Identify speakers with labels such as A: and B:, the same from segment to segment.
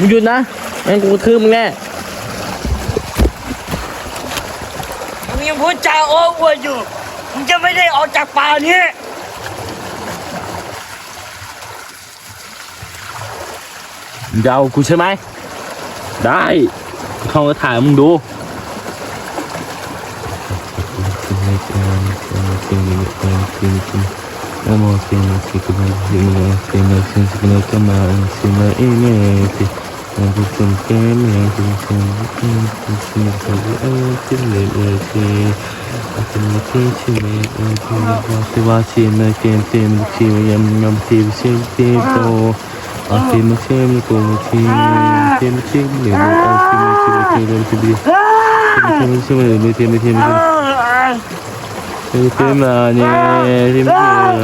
A: มึงหยุดนะไม่งั้นกูกระทืบมึงแน่
B: มึงยังพูดจาโอ้อวดอยู่ มึงจะไม่ได้ออกจากป่านี้
A: มึงจะเอากูใช่ไหม ได้เขาจะถ่ายมึงดูมึ งจะเอาจิ้มเลยเจ้าจิ้มเลยก็ดีเจ้าจิ้มเลยเจ้าจิ้มเลยเจมเจมเล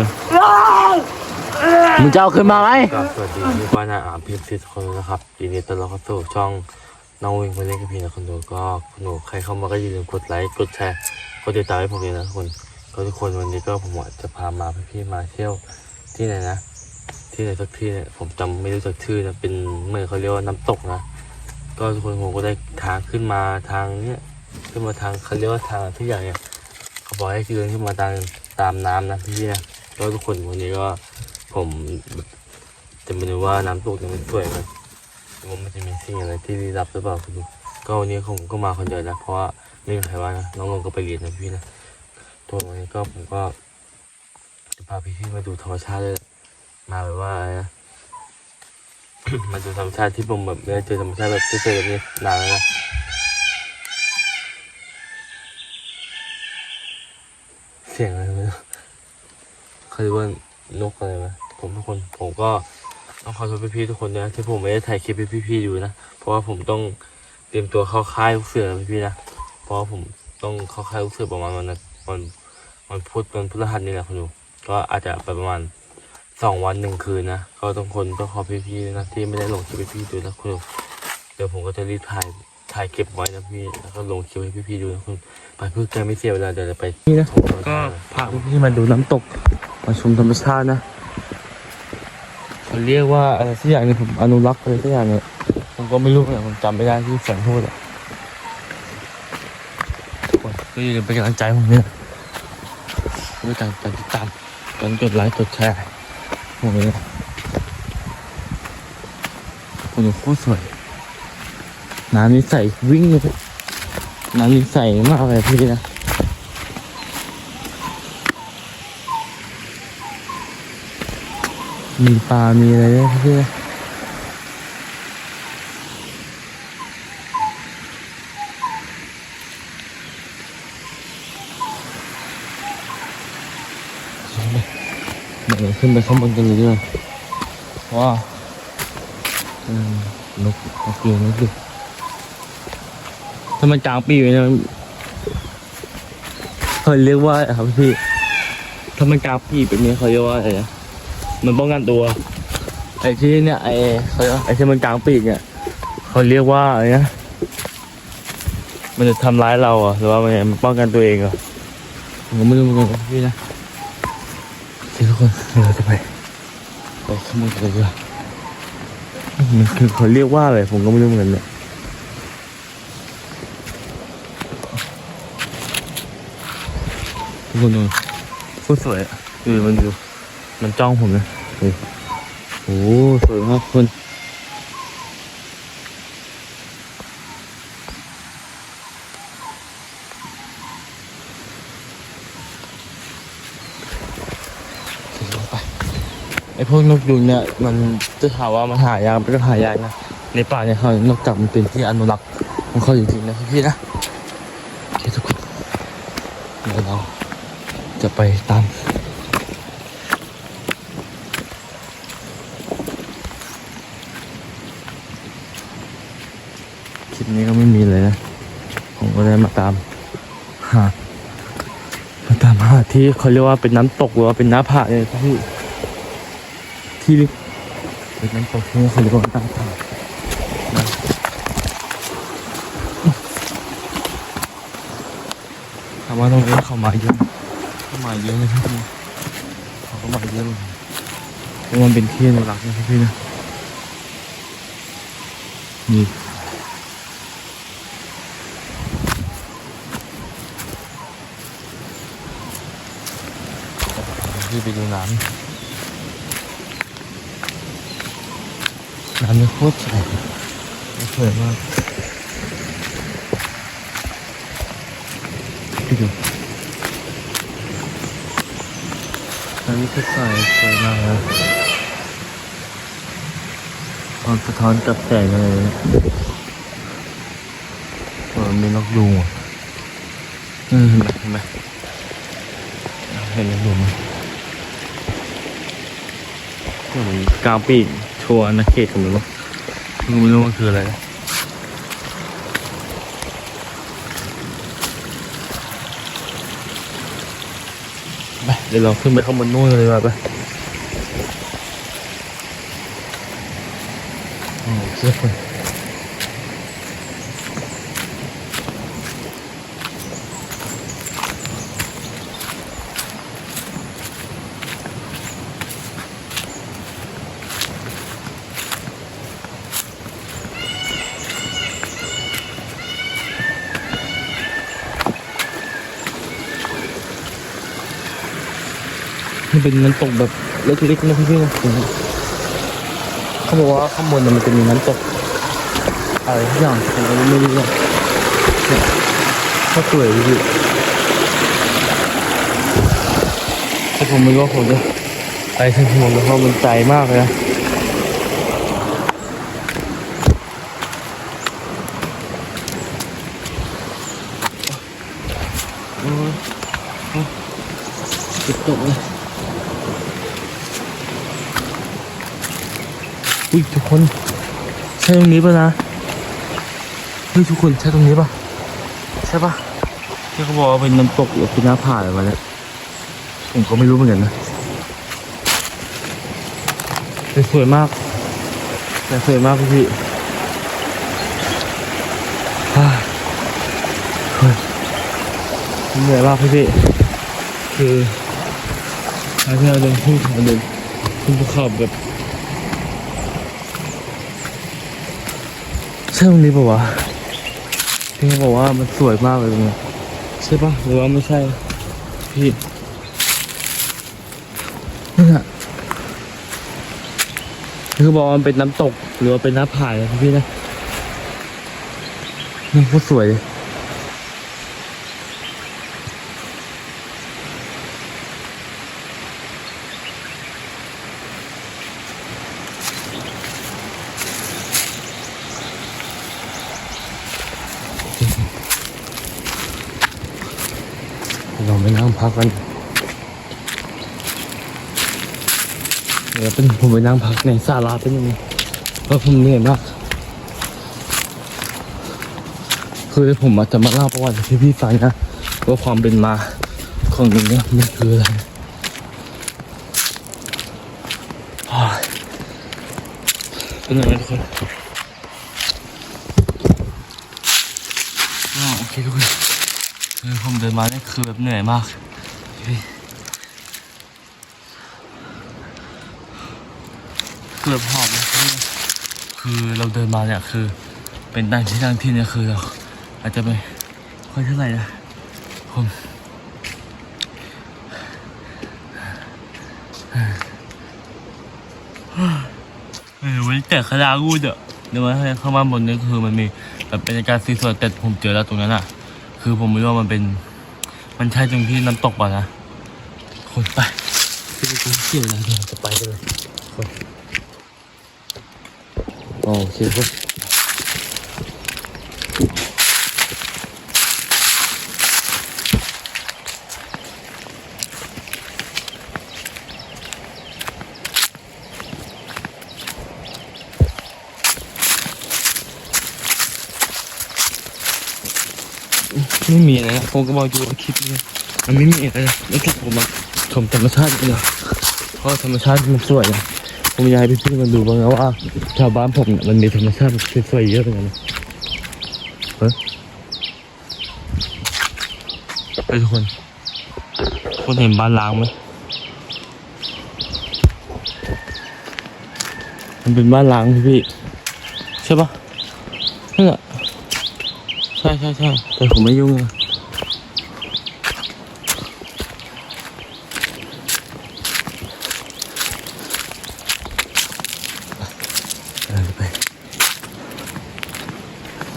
A: ย ขึ้นมาไหม
C: สวัสดีพี่ป้านาอาพี่สิทุกคนนะครับยินดีต้อนรับเข้าสู่ช่องน้องวิ่งมาเล่นกับพี่นะคนดูก็คุณหนูใครเข้ามาก็อย่าลืมกดไลค์กดแชร์กดติดตามให้ผมเลยนะทุกคนก็ทุกคนวันนี้ก็ผมจะพามาพี่มาเที่ยวที่ไหนนะ ที่ไหนสักที่เนี่ยผมจำไม่รู้จักชื่อนะเป็นเหมื่อนเขาเรียกว่าน้ำตกนะก็ทุกคนผมก็ได้ทางขึ้นมาทางเนี้ยขึ้นมาทางเขาเรียกว่าทางที่อย่างเนี่ยเขาบอกให้เดินขึ้นมาทางตามน้ำนะพี่นะก็ทุกคนวันนี้ก็ ผมจะไม่รู้ว่าน้ำตกจะมันสวยไหมว่ามันจะมีสิ่งอะไรที่ลี้ลับหรือเปล่าคุณก็วันนี้ผมก็มาคนเดียวนะเพราะว่าไม่มีใครว่านะน้องลงก็ไปเรียนนะพี่นะตัววันนี้ก็ผมก็จะพาพี่ๆมาดูธรรมชาติเลยมาแบบว่าอะไรนะมาดูธรรมชาติที่ผมแบบไม่ได้เจอธรรมชาติแบบเจอแบบนี้นานแล้วนะเสียงอะไรไม่รู้เขาเรียกว่านกอะไรไหม ผมทุกคนผมก็ต้องขอโทษพี่ๆทุกคนนะที่ผมไม่ได้ถ่ายคลิปให้พี่ๆดูนะเพราะว่าผมต้องเตรียมตัวเข้าค่ายลูกเสือนะพี่ๆนะเพราะว่าผมต้องเข้าค่ายลูกเสือประมาณวันนะวันวันพุธวันพฤหัสนี่แหละคุณดูก็อาจจะไปประมาณสองวันหนึ่งคืนนะก็ต้องคนต้องขอพี่ๆนะที่ไม่ได้ลงคลิปให้พี่ดูนะคุณเดี๋ยวผมก็จะรีบถ่ายถ่ายเก็บไว้นะพี่แล้วก็ลงคลิปให้พี่ๆดูนะคุณไปเพื่อการไม่เสียเวลาเดี๋ยวจะไป
A: นี่นะ
C: ชมธรรม
A: ก็
C: ชาติ
A: พาพี่มาดูน้ำตกมาชมธรรมชาตินะ เขาเรียกว่าอะไรสักอย่างหนึงผมอนุรักษ์อะไรสักอย่างเนี่ยผมก็ไม่รู้เนี่ยผมจำไม่ได้ที่แฝงพูดอะทุกคนก็อย่าลืมเป็นกำลังใจให้ผมเนี่ยด้วยการติดตามการกดไลค์กดแชร์ผมเลยนะคนโคตรสวยน้ำนี่ใสวิ่งเลยน้ำนี่ใสมากเลยพี่นะ มีปลา มีอะไรด้วยพี่ เดี๋ยวขึ้นไปข้างบนกันเลยดีกว่าว้าวอืมนกนกเกลือนกเกลือถ้ามันกลางปีกเลยนะเขาเรียกว่าอะไรครับพี่ ถ้ามันกลางปีกแบบนี้เขาเรียกว่าอะไรนะ มันป้องกันตัว ไอ้ที่เนี่ยไอ้เขาเรียกว่าไอ้ที่มันกลางปีกเนี่ยเขาเรียกว่าอะไรนะมันจะทำร้ายเราเหรอะหรือว่ามันมันป้องกันตัวเองเหรอะผมก็ไม่รู้เหมือนกันพี่นะโอเคทุกคนเดี๋ยวเราจะไปไปขโมยกันเลยดีกว่ามันคือเขาเรียกว่าอะไรผมก็ไม่รู้เหมือนกันเนี่ยทุกคนดูโคตรสวยอะดูมันดู มันจ้องผมนะเฮ้ยโอ้โหสวยมากคุณไปไอพวกนกยุงเนี่ยมันจะถามว่ามันหายากมันก็หายากนะในป่าเนี่ยเขานอกจากมันเป็นที่อนุรักษ์ของเขาจริงๆนะพี่นะโอเคทุกคนเดี๋ยวเราจะไปตาม คลิปนี้ก็ ไม่มีเลยนะ ผมก็ได้มาตามหามาตามหาที่เขาเรียกว่าเป็นน้ำตกหรือว่าเป็นน้ำผาเนี่ยที่ที่เป็นน้ำตกที่เขาเรียกว่าน้ำผานะถามว่าตรงนี้เขามาเยอะเขามาเยอะเลยครับเขาก็มาเยอะเลยเพราะมันเป็นที่อนุรักษ์นะพี่นะนี่ พี่ไปดูน้ำน้ำนี่โคตรใสสวยมากพี่ดูน้ำนี่โคตรใสสวยมากเลยความสะท้อนกับแสงเลยเออมีนกยูงอะอืมเห็นไหมเห็นไหมเห็นนกยูงไหม เหมือนกาวปีกชัวร์นักเกตกันหรือเปล่าไม่รู้มันคืออะไรนะไปเดี๋ยวเราขึ้นไปข้างบนนู่นเลยดีกว่าไปโอ้เสื้อค เป็นน้ำตกแบบเล็กๆนะพี่พี่นะเขาบอกว่าข้างบนน่ะมันจะมีน้ำตกอะไรทุกอย่างผมไม่รู้เนี่ยก็สวยพี่แต่ผมไม่รู้ว่าผมจะไปถึงผมแล้วเพราะมันไกลมากเลยนะโอ้ยโอ้ยติดตกเลย อุ้ยทุกคน ใช่ตรงนี้ป่ะนะเฮ้ยทุกคนใช่ตรงนี้ป่ะ ใช่ป่ะที่เขาบอกว่าเป็นน้ำตกหรือเป็นหน้าผาอะไรมาแล้วผมก็ไม่รู้เหมือนกันนะแต่สวยมากแต่สวยมากพี่พี่ฮ่าเหนื่อยมากพี่พี่คือทางที่เราเดินขึ้นเขาเดินขึ้นภูเขาแบบ ใช่ตรงนี้ปะวะพี่เขาบอกว่ามันสวยมากเลยตรงนี้ใช่ปะหรือว่าไม่ใช่พี่นี่อะคือบอกว่ามันเป็นน้ำตกหรือว่าเป็นน้ำผาเลยพี่นะนี่โคตรสวยเลย ไปนั่งพักกัน เดี๋ยวเป็นผมไปนั่งพักในศาลาเป็นยังไงเพราะผมเหนื่อยมาก คือผมอาจจะมาเล่าประวัติให้พี่ฟังนะว่าความเป็นมาของตรงนี้มันคืออะไรอ้าวเป็นยังไงทุกคนอ้าวโอเคทุกคนคือผมเดินมาเนี่ยคือแบบเหนื่อยมากพี่คือบหอบเลยคือเราเดินมาเนี่ยคือ เป็นต่างที่ต่างที่เนี่ยคือเราอาจจะไม่ค่อยเท่าไหร่นะผมไม่รู้ว่าแต่คณะกูด้อเดี๋ยวมาให้เข้ามาบนนี้คือมันมีแบบบรรยากาศสวยแต่ผมเจอแล้วตรงนั้นอะคือผมไม่รู้ว่ามันเป็น มันใช่ตรงที่น้ำตกป่ะนะ คนไปที่ไปเที่ยวอะไรเดี๋ยวจะไปกันเลยคนโอเคคน ไม่มีอะไรนะผมก็บอกอยู่ว่าคลิปนี้มันไม่มีอะไรนะไม่ถูกผมมาชมธรรมชาติเลยเพราะธรรมชาติมันสวยนะผมอยากให้พี่ๆมาดูบ้างนะว่าชาวบ้านผมเนี่ยมันมีธรรมชาติสวยๆเยอะเหมือนะเฮ้ยไปทุกคนคนเห็นบ้านล้างไหมมันเป็นบ้านล้างพี่ใช่ปะนั่นแหละ ช่ใช่ใช่แต่ผมไม่ยุ่งเดินไป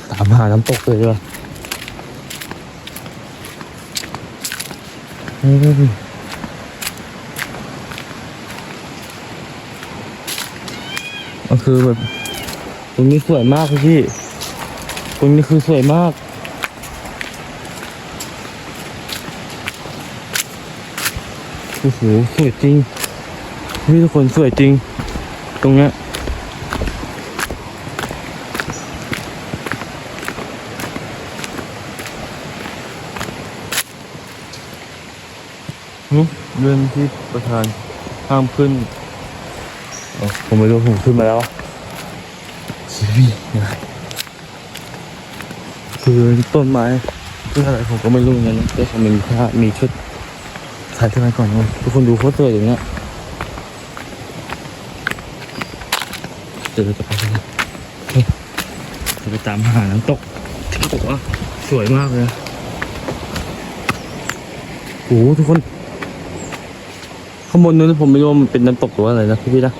A: ตามหาน้ำตกเลยดีกว่าอืมมันคือแบบตรงนี้สวยมากเลยพี่ ตรงนี้คือสวยมากโอ้โหสวยจริงพี่ทุกคนสวยจริง ตรงเนี้ยหึเรื่องที่ประธานห้ามขึ้นอ๋อผมไม่รู้ผมขึ้นมาแล้วชีวิตนะ คือต้นไม้เพื่ออะไรผมก็ไม่รู้เหมือนกันนะแต่เขามีผ้ามีชุดถ่ายขึ้นมาก่อนนะทุกคนดูโคตรสวยอย่างเงี้ยเดี๋ยวเราจะไปกันนะเฮ้ยจะไปตามหาน้ำตกที่เขาบอกว่าสวยมากเลยโอ้ทุกคนข้างบนนู้นผมไม่รู้ว่ามันเป็นน้ำตกหรือว่าอะไรนะพี่พี่นะ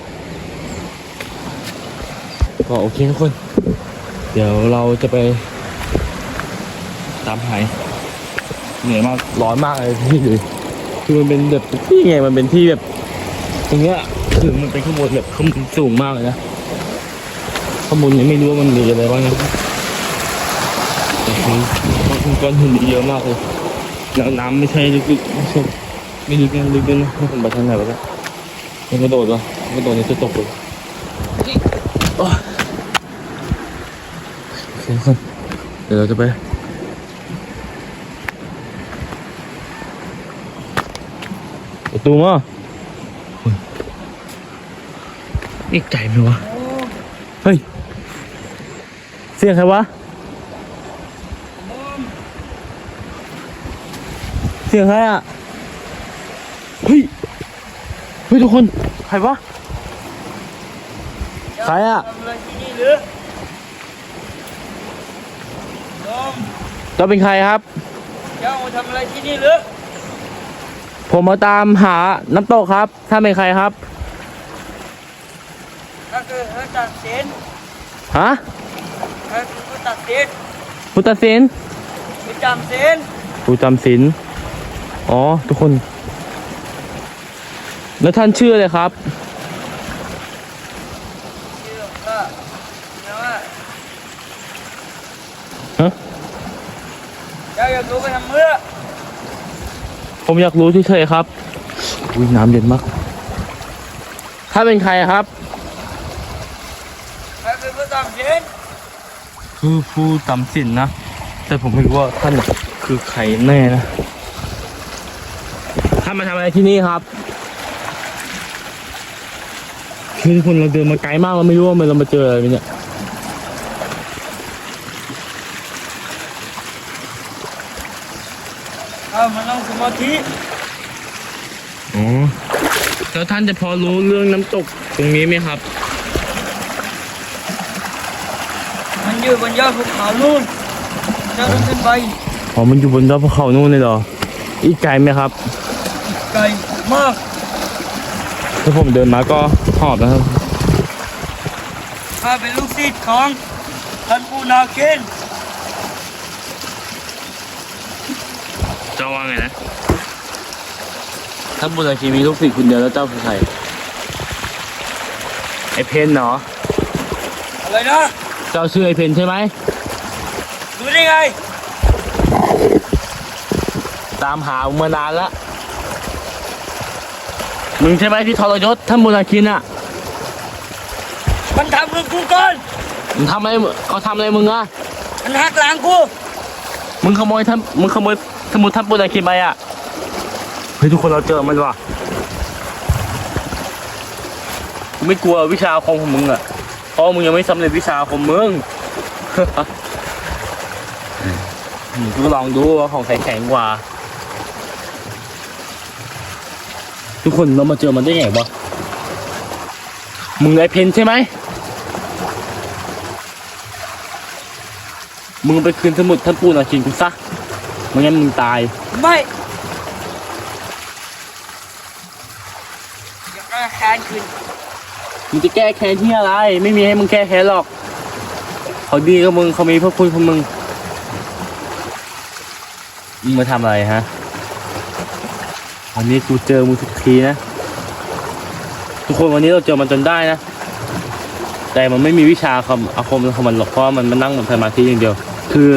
A: ก็โอเคทุกคน เดี๋ยวเราจะไป ตามหายเหนื่อยมาก ร้อนมากเลยพี่เลยคือมันเป็นแบบที่ไงมันเป็นที่แบบตรงเนี้ยคือมันเป็นข้างบนแบบข้างบนสูงมากเลยนะข้างบนยังไม่รู้ว่ามันมีอะไรบ้างนะแต่คือมันก้อนหินเยอะมากเลยแล้วน้ำไม่ใช่ลึกๆไม่ใช่ไม่ลึกนะลึกนะให้ผมไปทางไหนวะเนี่ยมันกระโดดวะมันกระโดดนี่จะตกเลยโอ้ยโอเคครับเดี๋ยวเราจะไป ประตูมาโอ้ยนี่ใจไหมวะ เฮ้ย เสียงใครวะ เสียงใครอะ เฮ้ย เฮ้ยทุกคน ใครวะ ใครอะ
B: ทำอะไรที่นี่หรือโยม
A: เราเป็นใครครับ
B: เจ้ามาทำอะไรที่นี่หรือ
A: ผมมาตามหาน้ำตกครับ ถ้าเป็นใครครับ
B: ก็คือเขาตัดสิน
A: ฮะ
B: ก็คือผู้ตัดสิน
A: พุทธศิลป์
B: ผู้จำสิน
A: ผู้จำศีลอ๋อ ทุกคน แล้วท่านชื่ออะไรครับ
B: ชื่อก็นะว่า
A: ฮะ
B: เจ้าอยากรู้ไปทำเมื่อ
A: ผมอยากรู้เฉยๆครับ อุ้ยน้ำเย็นมาก ถ้านเป็นใครครับ
B: ก็คือผู้ตัดสิน
A: คือผู้จำศีลนะ แต่ผมไม่รู้ว่าท่านน่ะคือใครแน่นะท่านมาทำอะไรที่นี่ครับคือทุกคนเราเดินมาไกลมากเราไม่รู้ว่ามันเรามาเจออะไรเนี่ย
B: เอา มานั่งสมาธิ
A: อ๋อแล้วท่านจะพอรู้เรื่องน้ำตกตรงนี้ไหมครับ
B: มันอยู่บนยอดภูเขานู่นเจ้าต้องขึ้นไป
A: อ๋อมันอยู่บนยอดภูเขานู่นเลยเหรอ อีกไกลไหมครับ
B: ไกลมาก
A: ถ้าผมเดินมาก็หอบนะครับ
B: ข้าเป็นลูกศิษย์ของท่านปู่นาเคน
A: เจ้าว่าไงนะ ถ้าบุญชีมีลูกศิษย์คุณเดียวแล้วเจ้าคือใคร ไอเพนเนาะ
B: อะไรนะ
A: เจ้าชื่อไอเพนใช่ไหม
B: รู้ได้ไง
A: ตามหามึงมานานละมึงใช่ไหมที่ทรยศท่านบุญคินอะ
B: มันทำกับกูก่อน
A: มึงทำอะไรเขาทำอะไรมึงอะ
B: มันหักหลังกู
A: มึงขโมยท่านมึงขโมย สมุดท่านบุญคินไปอะ เฮ้ยทุกคนเราเจอมันว่ะ ไม่กลัววิชาคมของมึงอะ เพราะมึงยังไม่สำเร็จวิชาอาคมมึงมึงก็ลองดูว่าของใครแข็งกว่า ทุกคนเรามาเจอมันได้ไงวะ มึงไอเพนใช่ไหม มึงไปคืนสมุดท่านปู่นาคินกูซะ ไม่งั้นมึงตาย
B: ไม่อยากได้แค้นคืน
A: มึงจะแก้แค้นที่อะไร ไม่มีให้มึงแก้แค้นหรอก เขาดีกับมึงเขามีพระคุณของมึง มึงมาทำอะไรฮะ วันนี้กูเจอมึงทุกทีนะ ทุกคนวันนี้เราเจอมันจนได้นะ แต่มันไม่มีวิชาคำอาคมของมันหรอกเพราะมันมันนั่งบนสมาธิอย่างเดียว คือ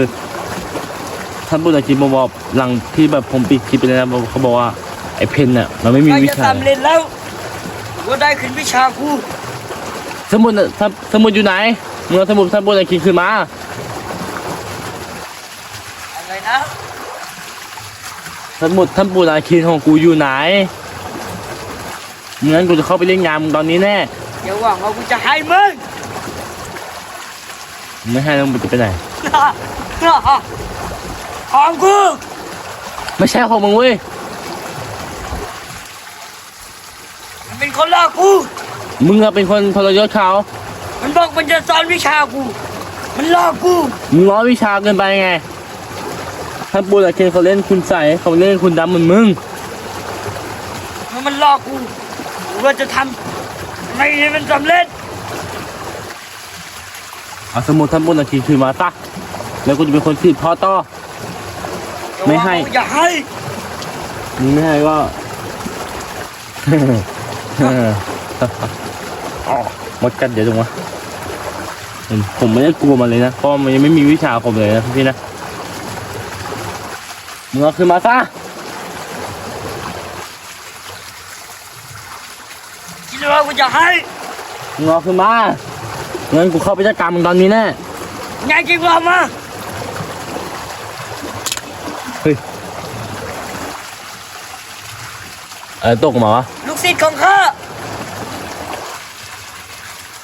A: ท่านบุญอาจิมบอกหลังที่แบบผมปิดคลิปไปแล้วนะเขาบอกว่าไอ้เพนเนี่ยมันไม่มี
B: ใกล้
A: วิ
B: จะ
A: ชา
B: สำเร็จแล้วว่าได้ขึ้นวิชากู
A: สมุดน่ะสสมุดอยู่ไหนมึงเอาสมุดท่านบุญอาจิคืนมา
B: อะไรนะ
A: สมุดท่านปู่นาคีของกูอยู่ไหนงั้นกูจะเข้าไปเล่นงานมึงตอนนี้แน่
B: เดี๋ยวหวังว่ากูจะให้มึง
A: มึงไม่ให้แล้วมึงจะไปไหน
B: ของกู
A: ไม่ใช่ของมึงเว้ย
B: มันเป็นคนลากกู
A: มึงอะเป็นคนทรยศเขา
B: มันบอกมันจะสอนวิชากู มันลอกกู
A: มึงล้อวิชาเกินไปไงท่านปู่นาคีเขาเล่นคุณใส่เขาเล่นคุณดำเหมือนมึง
B: มันมันลอกกูกูว่าจะทำไม่ให้มันสำเร็จ
A: เอาสมุดท่านปู่นาคีคืนมาซะแล้วกูจะเป็นคนสืบทอดต่อ ไม่ให้
B: เดี๋ยวว่ากูจะให้
A: มึงไม่ให้ก็อ๋อมดกัดเดี๋ยวจังวะเห็นผมไม่ได้กลัวมันเลยนะเพราะมันยังไม่มีวิชาผมเลยนะพี่นะมึงเอาขึ้นมาซะ
B: คิดว่ากูจะให้
A: มึงเอาขึ้นมางั้นกูเข้าไปจัดการมึงตอนนี้แน่
B: ไงจริงว่ามา
A: เออตกมาวะ
B: ลูกศิษย์ของข้า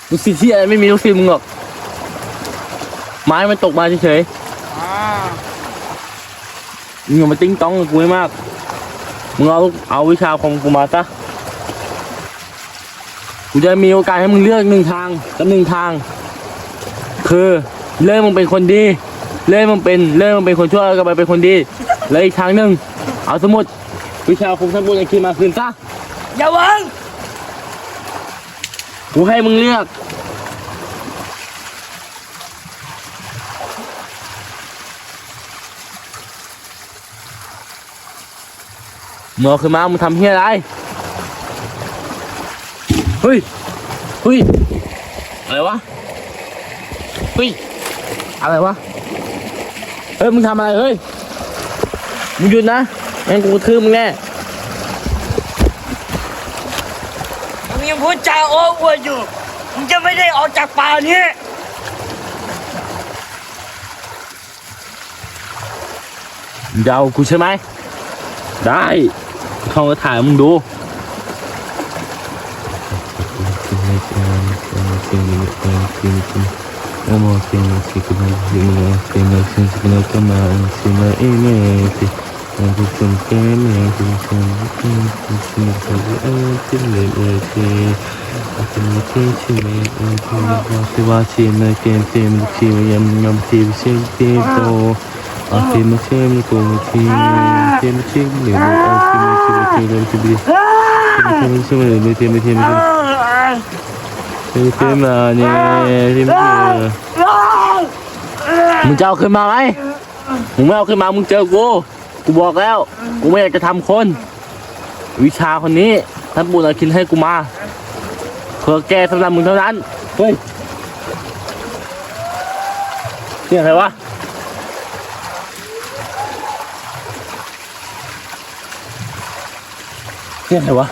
A: ลูกศิษย์ที่อะไรไม่มีลูกศิษย์มึงหรอก ไม้มันตกมาเฉย
B: อ่า
A: ๆมึงอย่ามาติ้งต้องกับกูให้มาก มึงเอาเอาวิชาของกูมาซะกูจะมีโอกาสให้มึงเลือกหนึ่งทางกับหนึ่งทาง คือเลื่อยมึงเป็นคนดี เลื่อยมึงเป็นเลื่อยมึงเป็นคนชั่วก็ไปเป็นคนดีแล้วอีกทางหนึ่งเอาสมุดวิชาคมทั้งบุญไอ้คีมาคืนซะ
B: อย่าหวัง
A: กูให้มึงเลือกมึงเอาขึ้นมามึงทำเฮียอะไร เฮ้ย เฮ้ย อะไรวะ เฮ้ย อะไรวะ เฮ้ยมึงทำอะไรเฮ้ย มึงหยุดนะงั้นกูกระทืบมึงแน่
B: มึงยังพูดจาโอ้อวดอยู่ มึงจะไม่ได้ออกจากป่านี้
A: มึงจะเอากูใช่ไหม ได้เขามาถ่ายมึงดูว่าชีมเกมเกมชีมยำยำชีมเชมเกมโตอาเทมเชมโกมทีเทมเชมเหลืออาเทมเชมเชมเชมเชมเทมเชมเหลือเทมเท มเทมเทมเทมาเนี่ยเทมเทมมึงจะเอาขึ้นมาไหมมึงไม่เอาขึ้นมามึงเจอกูกูบอกแล้ว กูไม่อยากจะทำคน วิชาคนนี้ท่านปู่นาคินให้กูมาเพื่อแก้สำหรับมึงเท่านั้นเฮ้ยเสียงใครวะเรียกอะไรวะ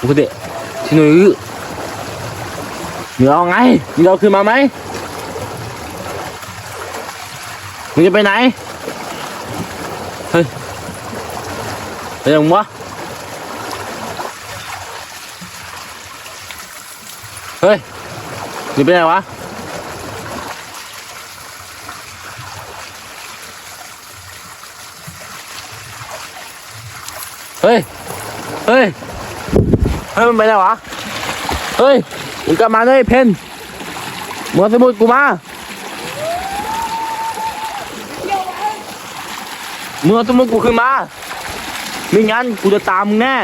A: ปกติชิโนยุมึงเอาไงมึงเอาคืนมาไหมมึงจะไปไหน เฮ้ยไปยังวะเฮ้ยมึงไปไหนวะเฮ้ย เฮ้ย เฮ้ยมันไปไหนวะ เฮ้ยมึงกลับมาด้วยเพนมึงเอาสมุดกูมามึงเอาสมุดกูขึ้นมา ไม่งั้นกูจะตามมึงแน่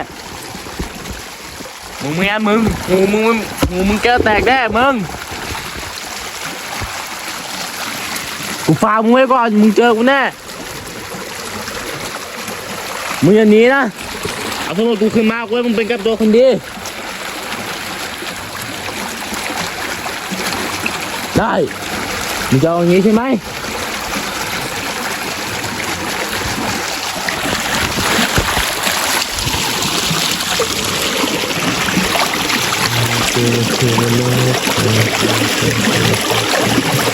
A: มึงไม่งั้นมึงหูมึงหูมึงแก้วแตกแน่มึง กูฝามึงไว้ก่อนมึงเจอกูแน่ มึงอย่าหนีนะ เอาสมุดกูขึ้นมากูให้มึงเป็นกับตัวคนดีได้มึงจะเอาอย่างนี้ใช่ไหมเ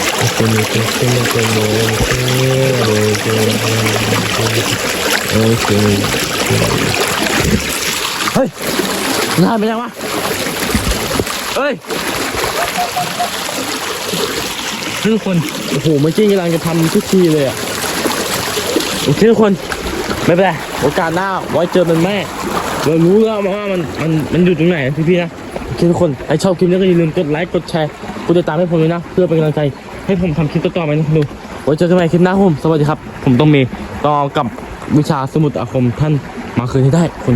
A: เฮ้ยนายไปยังวะเฮ้ยทุกคน โอ้โหเมื่อกี้กำลังจะทำทุกทีเลยอะ โอเคทุกคน ไม่เป็นไร โอกาสหน้า ไว้เจอมันแม่เรารู้แล้วว่ามัน มัน มันอยู่ตรงไหนนะพี่ๆนะ โอเคทุกคนใครชอบคลิปนี้ก็อย่าลืมกดไลค์ กดแชร์ กดติดตามให้ผมด้วยนะ เพื่อเป็นกำลังใจ ให้ผมทำคลิปต่อๆไปนะดูไว้เจอกันใหม่คลิปหน้าครับผมสวัสดีครับ ผมต้องมีต่อกับวิชาสมุดอาคมท่านมาคืนให้ได้คุณ